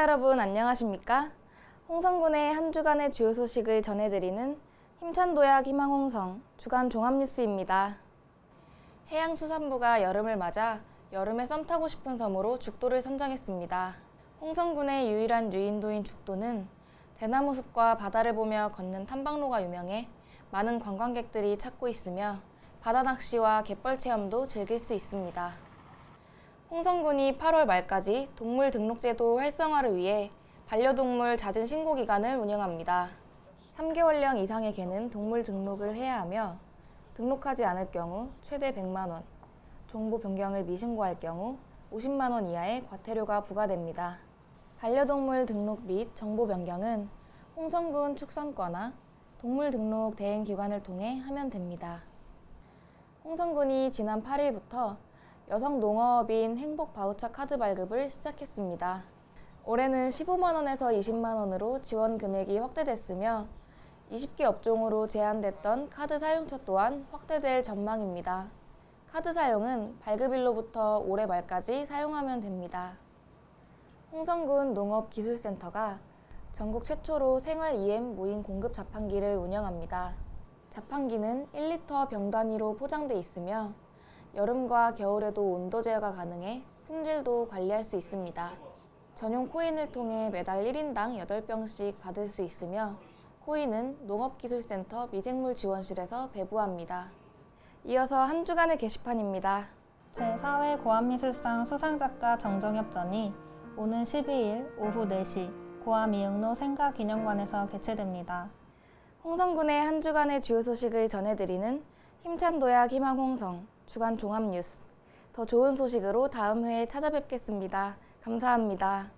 여러분 안녕하십니까? 홍성군의 한 주간의 주요 소식을 전해드리는 힘찬 도약 희망 홍성 주간 종합뉴스입니다. 해양수산부가 여름을 맞아 여름에 썸 타고 싶은 섬으로 죽도를 선정했습니다. 홍성군의 유일한 유인도인 죽도는 대나무 숲과 바다를 보며 걷는 탐방로가 유명해 많은 관광객들이 찾고 있으며 바다 낚시와 갯벌 체험도 즐길 수 있습니다. 홍성군이 8월 말까지 동물 등록제도 활성화를 위해 반려동물 잦은 신고 기간을 운영합니다. 3개월령 이상의 개는 동물 등록을 해야 하며 등록하지 않을 경우 최대 100만 원, 정보 변경을 미신고할 경우 50만 원 이하의 과태료가 부과됩니다. 반려동물 등록 및 정보 변경은 홍성군 축산과나 동물 등록 대행 기관을 통해 하면 됩니다. 홍성군이 지난 8일부터 여성 농어업인 행복 바우처 카드 발급을 시작했습니다. 올해는 15만 원에서 20만 원으로 지원 금액이 확대됐으며 20개 업종으로 제한됐던 카드 사용처 또한 확대될 전망입니다. 카드 사용은 발급일로부터 올해 말까지 사용하면 됩니다. 홍성군 농업기술센터가 전국 최초로 생활 EM 무인 공급 자판기를 운영합니다. 자판기는 1리터 병 단위로 포장돼 있으며 여름과 겨울에도 온도 제어가 가능해 품질도 관리할 수 있습니다. 전용 코인을 통해 매달 1인당 8병씩 받을 수 있으며 코인은 농업기술센터 미생물 지원실에서 배부합니다. 이어서 한 주간의 게시판입니다. 제4회 고암미술상 수상작가 정정협전이 오는 12일 오후 4시 고암 이응로 생가기념관에서 개최됩니다. 홍성군의 한 주간의 주요 소식을 전해드리는 힘찬 도약 희망 홍성 주간 종합 뉴스. 더 좋은 소식으로 다음 회에 찾아뵙겠습니다. 감사합니다.